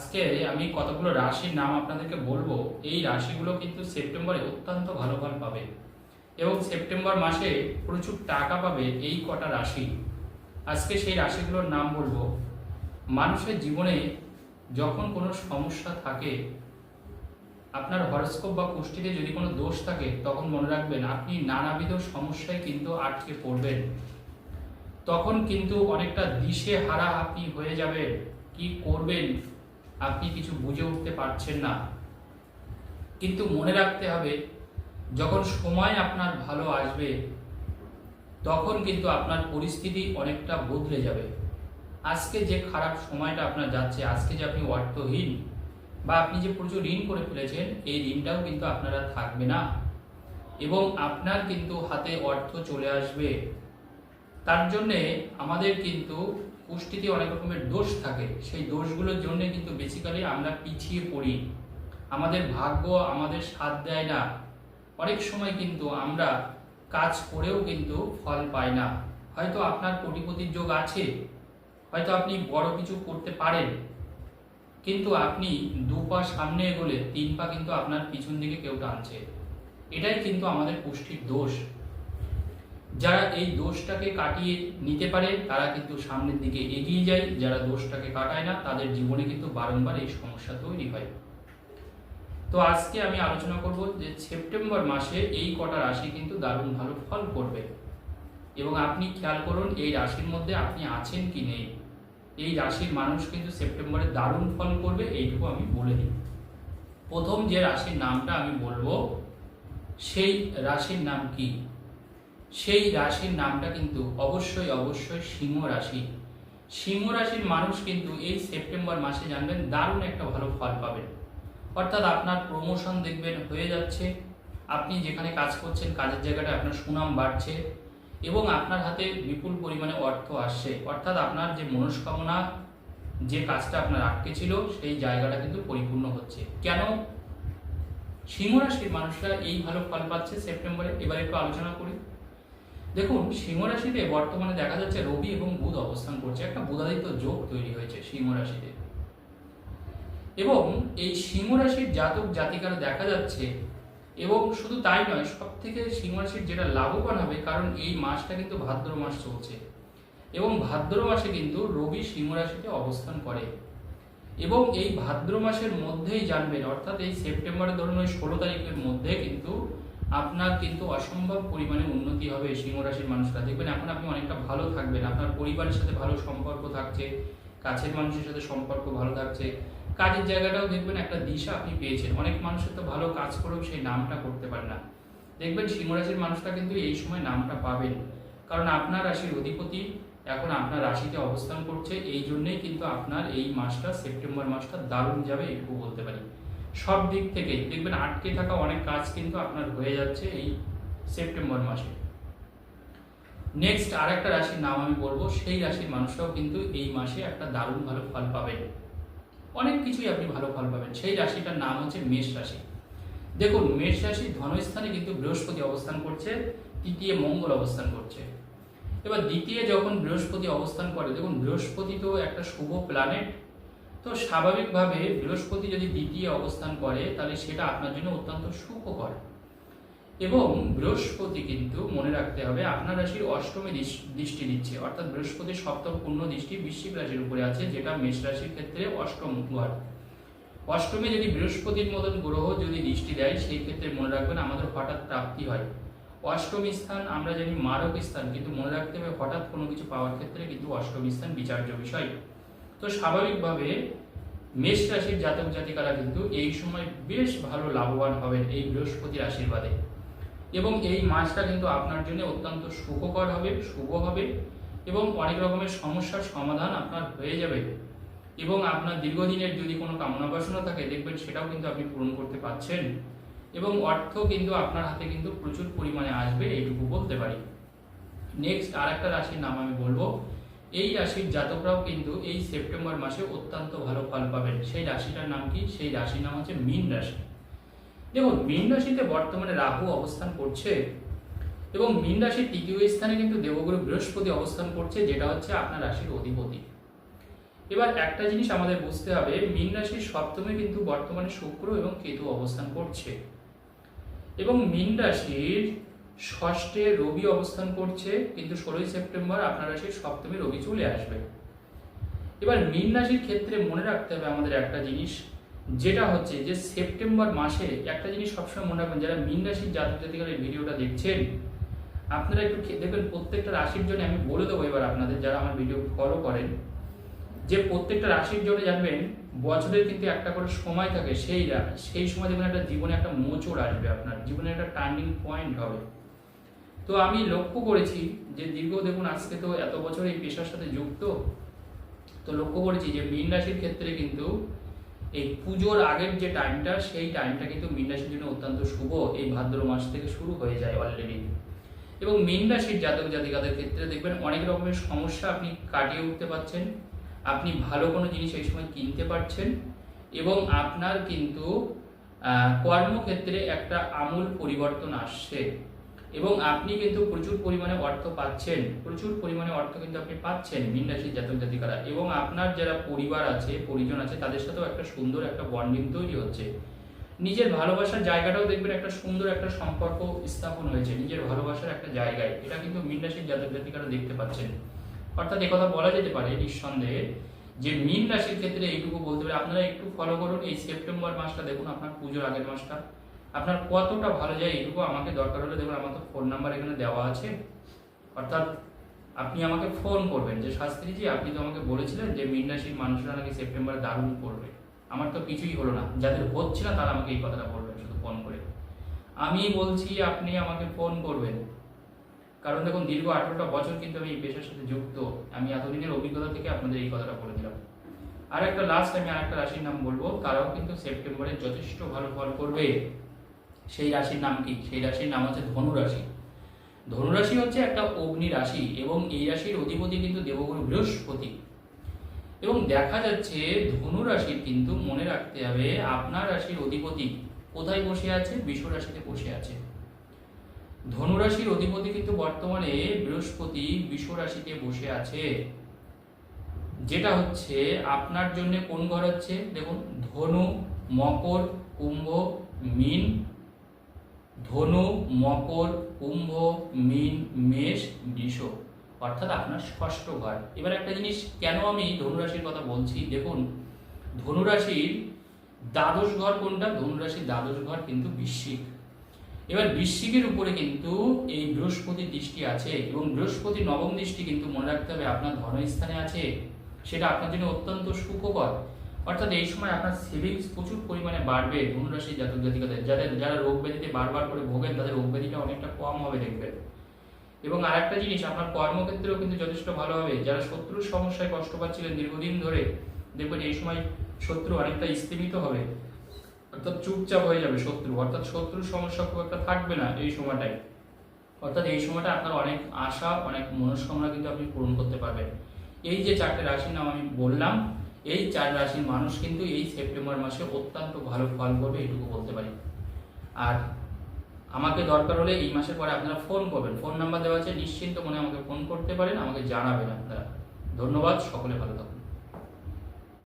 আজকে আমি কতগুলো রাশির নাম আপনাদেরকে বলব, এই রাশিগুলো কিন্তু সেপ্টেম্বরে অত্যন্ত ভালো ফল পাবে। এবং সেপ্টেম্বর মাসে প্রচুর টাকা পাবে এই কটা রাশি। আজকে সেই রাশিগুলোর নাম বলব। মানুষের জীবনে যখন কোনো সমস্যা থাকে, আপনার হরস্কোপ বা কুষ্টিতে যদি কোনো দোষ থাকে, তখন মনে রাখবেন আপনি নানাবিধ সমস্যায় কিন্তু আটকে পড়বেন। তখন কিন্তু অনেকটা দিশে হারা আপনি হয়ে যাবেন। কি করবেন? আপনি কিছু বুঝে উঠতে পারছেন না। কিন্তু মনে রাখতে হবে, যখন সময় আপনার ভালো আসবে, তখন কিন্তু আপনার পরিস্থিতি অনেকটা বদলে যাবে। আজকে যে খারাপ সময়টা আপনার যাচ্ছে, আজকে যে আপনি অর্থহীন বা আপনি যে প্রচুর ঋণ করে ফেলেছেন, এই ঋণটাও কিন্তু আপনারা থাকবে না। এবং আপনার কিন্তু হাতে অর্থ চলে আসবে। তার জন্যে আমাদের কিন্তু পুষ্টিতে অনেক রকমের দোষ থাকে। সেই দোষগুলোর জন্য কিন্তু বেসিক্যালি আমরা পিছিয়ে পড়ি। আমাদের ভাগ্য আমাদের সাথ দেয় না। অনেক সময় কিন্তু আমরা কাজ করেও কিন্তু ফল পাই না। হয়তো আপনার কোটিপতির যোগ আছে, হয়তো আপনি বড় কিছু করতে পারেন, কিন্তু আপনি দু পা সামনে এগোলে তিন পা কিন্তু আপনার পিছন দিকে কেউ টানছে। এটাই কিন্তু আমাদের পুষ্টির দোষ। যারা এই দোষটাকে কাটিয়ে নিতে পারে, তারা কিন্তু সামনের দিকে এগিয়ে যায়। যারা দোষটাকে কাটায় না, তাদের জীবনে কিন্তু বারংবার এই সমস্যা তৈরি হয়। তো আজকে আমি আলোচনা করব যে সেপ্টেম্বর মাসে এই কটা রাশি কিন্তু দারুণ ভালো ফল করবে। এবং আপনি খেয়াল করুন, এই রাশির মধ্যে আপনি আছেন কি নেই। এই রাশির মানুষ কিন্তু সেপ্টেম্বরে দারুণ ফল করবে, এইটুকু আমি বলে দিই। প্রথম যে রাশির নামটা আমি বলব, সেই রাশির নাম কি? সেই রাশির নামটা কিন্তু অবশ্যই অবশ্যই সিংহ রাশি। সিংহ রাশির মানুষ কিন্তু এই সেপ্টেম্বর মাসে জানবেন দারুণ একটা ভালো ফল পাবেন। অর্থাৎ আপনার প্রমোশন দেখবেন হয়ে যাচ্ছে। আপনি যেখানে কাজ করছেন, কাজের জায়গাটা আপনার সুনাম বাড়ছে এবং আপনার হাতে বিপুল পরিমাণে অর্থ আসছে। অর্থাৎ আপনার যে মনস্কামনা, যে কাজটা আপনার আটকে ছিল, সেই জায়গাটা কিন্তু পরিপূর্ণ হচ্ছে। কেন? সিংহ রাশির মানুষরা এই ভালো ফল পাচ্ছে সেপ্টেম্বরে। এবার একটু আলোচনা করি। দেখুন, সিংহ রাশিতে বর্তমানে দেখা যাচ্ছে রবি এবং বুধ অবস্থান করছে। একটা বুধাদিত্য যোগ তৈরি হয়েছে সিংহ রাশিতে। এবং এই সিংহ রাশির জাতক জাতিকারা দেখা যাচ্ছে, এবং শুধু তাই নয় সব থেকে সিংহ রাশির যেটা লাভবান হবে, কারণ এই মাসটা কিন্তু ভাদ্র মাস চলছে। এবং ভাদ্র মাসে কিন্তু রবি সিংহ রাশিতে অবস্থান করে। এবং এই ভাদ্র মাসের মধ্যেই জানবেন, অর্থাৎ এই সেপ্টেম্বরের ধরুন ওই ষোলো তারিখের মধ্যে কিন্তু আপনার কিন্তু অসম্ভব পরিমাণে উন্নতি হবে সিংহ রাশির মানুষরা। দেখবেন এখন আপনি অনেকটা ভালো থাকবেন। আপনার পরিবারের সাথে ভালো সম্পর্ক থাকছে, কাছের মানুষের সাথে সম্পর্ক ভালো থাকছে। কাজের জায়গাটাও দেখবেন একটা দিশা আপনি পেয়েছেন। অনেক মানুষের তো ভালো কাজ করেও সেই নামটা করতে পারে না। দেখবেন সিংহ রাশির মানুষরা কিন্তু এই সময় নামটা পাবেন। কারণ আপনার রাশির অধিপতি এখন আপনার রাশিতে অবস্থান করছে। এই জন্যেই কিন্তু আপনার এই মাসটা, সেপ্টেম্বর মাসটা দারুণ যাবে, এটুকু বলতে পারি। সব দিক থেকে দেখবেন আটকে থাকা অনেক কাজ কিন্তু আপনার হয়ে যাচ্ছে এই সেপ্টেম্বর মাসে। নেক্সট আর একটা রাশির নাম আমি বলব, সেই রাশির মানুষরাও কিন্তু এই মাসে একটা দারুণ ভালো ফল পাবেন। অনেক কিছুই আপনি ভালো ফল পাবেন। সেই রাশিটার নাম হচ্ছে মেষ রাশি। দেখুন, মেষ রাশি ধনস্থানে কিন্তু বৃহস্পতি অবস্থান করছে, তৃতীয় মঙ্গল অবস্থান করছে। এবার দ্বিতীয় যখন বৃহস্পতি অবস্থান করে, দেখুন বৃহস্পতি তো একটা শুভ প্ল্যানেট তো স্বাভাবিকভাবে বৃহস্পতি যদি দ্বিতীয় অবস্থান করে, তাহলে সেটা আপনার জন্য অত্যন্ত সুখকর। এবং বৃহস্পতি কিন্তু মনে রাখতে হবে, আপনার রাশির অষ্টমী দৃষ্টি দিচ্ছে। অর্থাৎ বৃহস্পতি সপ্তম পূর্ণ দৃষ্টি বৃশ্চিক রাশির উপরে আছে, যেটা মেষ রাশির ক্ষেত্রে অষ্টম ঘর অষ্টমে যদি বৃহস্পতির মতন গ্রহ যদি দৃষ্টি দেয়, সেই ক্ষেত্রে মনে রাখবেন আমাদের হঠাৎ প্রাপ্তি হয়। অষ্টমী স্থান, আমরা জানি মারক স্থান, কিন্তু মনে রাখতে হবে হঠাৎ কোনো কিছু পাওয়ার ক্ষেত্রে কিন্তু অষ্টমী স্থান বিচার্য বিষয়। তো স্বাভাবিকভাবে মেষ রাশির জাতক জাতিকারা কিন্তু এই সময় বেশ ভালো লাভবান হবেন এই বৃহস্পতির আশীর্বাদে। এবং এই মাসটা কিন্তু আপনার জন্য অত্যন্ত সুখকর হবে, শুভ হবে এবং অনেক রকমের সমস্যার সমাধান আপনার হয়ে যাবে। এবং আপনার দীর্ঘদিনের যদি কোনো কামনা বাসনা থাকে, দেখবেন সেটাও কিন্তু আপনি পূরণ করতে পারছেন এবং অর্থ কিন্তু আপনার হাতে কিন্তু প্রচুর পরিমাণে আসবে, এইটুকু বলতে পারি। নেক্সট আর একটা রাশির নাম আমি বলব এই রাশির জাতকরাও কিন্তু এই সেপ্টেম্বর মাসে অত্যন্ত ভালো ফল পাবেন। সেই রাশিটার নাম কি? সেই রাশির নাম হচ্ছে মীন রাশি। দেখুন, মীন রাশিতে বর্তমানে রাহু অবস্থান করছে এবং মীন রাশির তৃতীয় স্থানে কিন্তু দেবগুরু বৃহস্পতি অবস্থান করছে, যেটা হচ্ছে আপনার রাশির অধিপতি। এবার একটা জিনিস আমাদের বুঝতে হবে, মীন রাশির সপ্তমে কিন্তু বর্তমানে শুক্র এবং কেতু অবস্থান করছে। এবং মীন রাশির ষষ্ঠে রবি অবস্থান করছে, কিন্তু ষোলোই সেপ্টেম্বর আপনারা সেই সপ্তমে রবি চলে আসবে। এবার মীন রাশির ক্ষেত্রে মনে রাখতে হবে আমাদের একটা জিনিস, যেটা হচ্ছে যে সেপ্টেম্বর মাসে একটা জিনিস সবসময় মনে রাখবেন, যারা মীন রাশির জাতক জাতিকার ভিডিওটা দেখছেন, আপনারা একটু দেখবেন প্রত্যেকটা রাশির জন্য আমি বলে দেবো এবার আপনাদের যারা আমার ভিডিও ফলো করেন, যে প্রত্যেকটা রাশির জন্য জানবেন, বছরের কিন্তু একটা করে সময় থাকে, সেই সেই সময় দেখবেন একটা জীবনে একটা মোচড় আসবে আপনার, জীবনে একটা টার্নিং পয়েন্ট হবে। তো আমি লক্ষ্য করেছি যে দীর্ঘ, দেখুন, আজকে তো এত বছর এই পেশার সাথে যুক্ত। তো লক্ষ্য করেছি যে মীন রাশির ক্ষেত্রে কিন্তু এই পুজোর আগের যে টাইমটা, সেই টাইমটা কিন্তু মীন রাশির জন্য অত্যন্ত শুভ। এই ভাদ্র মাস থেকে শুরু হয়ে যায় অলরেডি এবং মীন রাশির জাতক জাতিকাদের ক্ষেত্রে দেখবেন অনেক রকমের সমস্যা আপনি কাটিয়ে উঠতে পারছেন। আপনি ভালো কোনো জিনিস এই সময় কিনতে পারছেন এবং আপনার কিন্তু কর্মক্ষেত্রে একটা আমূল পরিবর্তন আসছে। এবং আপনি কিন্তু প্রচুর পরিমাণে অর্থ পাচ্ছেন। প্রচুর পরিমাণে অর্থ কিন্তু আপনি পাচ্ছেন মীন রাশির জাতক জাতিকারা। এবং আপনার যারা পরিবার আছে, পরিজন আছে, তাদের সাথেও একটা সুন্দর একটা বন্ডিং তৈরি হচ্ছে। নিজের ভালোবাসার জায়গাটাও দেখবেন একটা সুন্দর একটা সম্পর্ক স্থাপন হয়েছে, নিজের ভালোবাসার একটা জায়গায়। এটা কিন্তু মীন রাশির জাতক জাতিকারা দেখতে পাচ্ছেন। অর্থাৎ একথা বলা যেতে পারে নিঃসন্দেহে যে মীন রাশির ক্ষেত্রে এইটুকু বলতে পারে। আপনারা একটু ফলো করুন এই সেপ্টেম্বর মাসটা, দেখুন আপনার পুজোর আগের মাসটা। আপনার কতটা ভালো যায় এইটুকু আমাকে দরকার হলে দেখুন, আমার তো ফোন নাম্বার এখানে দেওয়া আছে। অর্থাৎ আপনি আমাকে ফোন করবেন। যে শাস্ত্রীজি, আপনি তো আমাকে বলেছিলেন যে মীন রাশির মানুষরা নাকি সেপ্টেম্বরে দারুণ করবে। আমার তো কিছুই হলো না। যাদের হচ্ছে না, তারা আমাকে এই কথাটা বলবেন শুধু ফোন করে। আমি বলছি, আপনি আমাকে ফোন করবেন। কারণ দেখুন, দীর্ঘ আঠারোটা বছর কিন্তু আমি এই পেশার সাথে যুক্ত। আমি এতদিনের অভিজ্ঞতা থেকে আপনাদের এই কথাটা বলে দিলাম। আর একটা লাস্ট আমি আর একটা রাশির নাম বলব। তারাও কিন্তু সেপ্টেম্বরে যথেষ্ট ভালো ফল করবে। সেই রাশির নাম কি? সেই রাশির নাম হচ্ছে ধনুরাশি। ধনুরাশি হচ্ছে একটা অগ্নি রাশি এবং এই রাশির অধিপতি কিন্তু দেবগুরু বৃহস্পতি। এবং দেখা যাচ্ছে ধনু রাশির কিন্তু মনে রাখতে হবে আপনার রাশির অধিপতি কোথায় বসে আছে? বিশ্ব রাশিতে বসে আছে। ধনুরাশির অধিপতি কিন্তু বর্তমানে বৃহস্পতি বিশ্ব রাশিতে বসে আছে। যেটা হচ্ছে আপনার জন্য কোন ঘর হচ্ছে? দেখুন, ধনু, মকর, কুম্ভ, মিন ধনু, মকর, কুম্ভ, মিন, মেষ, বৃষ অর্থাৎ আপনার ষষ্ঠ ঘর। এবার একটা জিনিস, কেন আমি ধনুরাশির কথা বলছি? দেখুন, ধনুরাশির দ্বাদশ ঘর কোনটা? ধনুরাশির দ্বাদশ ঘর কিন্তু বৃশ্চিক। এবার বৃশ্চিকের উপরে কিন্তু এই বৃহস্পতির দৃষ্টি আছে এবং বৃহস্পতির নবম দৃষ্টি কিন্তু মনে রাখতে হবে আপনার ধর্মস্থানে আছে। সেটা আপনার জন্য অত্যন্ত সুখকর। অর্থাৎ এই সময় আপনার সেভিংস প্রচুর পরিমাণে বাড়বে ধনুরাশি জাতক জাতিকাদের। যাদের, যারা রোগ ব্যাধিতে বারবার করে ভোগেন, তাদের রোগ ব্যাধিটা অনেকটা কম হবে দেখবেন। এবং আরেকটা জিনিস, আপনার কর্মক্ষেত্রেও কিন্তু যথেষ্ট ভালো হবে। যারা শত্রুর সমস্যায় কষ্ট পাচ্ছিলেন দীর্ঘদিন ধরে, দেখবেন এই সময় শত্রু অনেকটা স্থিমিত হবে। অর্থাৎ চুপচাপ হয়ে যাবে শত্রু। অর্থাৎ শত্রুর সমস্যা খুব একটা থাকবে না এই সময়টায়। অর্থাৎ এই সময়টা আপনার অনেক আশা, অনেক মনস্কামনা কিন্তু আপনি পূরণ করতে পারবেন। এই যে চারটে রাশির নাম আমি বললাম এই চার রাশির মানুষ কিন্তু এই সেপ্টেম্বর মাসে অত্যন্ত ভালো ফল করবে এটুকু বলতে পারি। আর আমাকে দরকার হলে এই মাসের পরে আপনারা ফোন করবেন। ফোন নাম্বার দেওয়া আছে, নিশ্চিন্ত মনে আমাকে ফোন করতে পারেন, আমাকে জানাবেন আপনারা। ধন্যবাদ, সকলে ভালো থাকুন।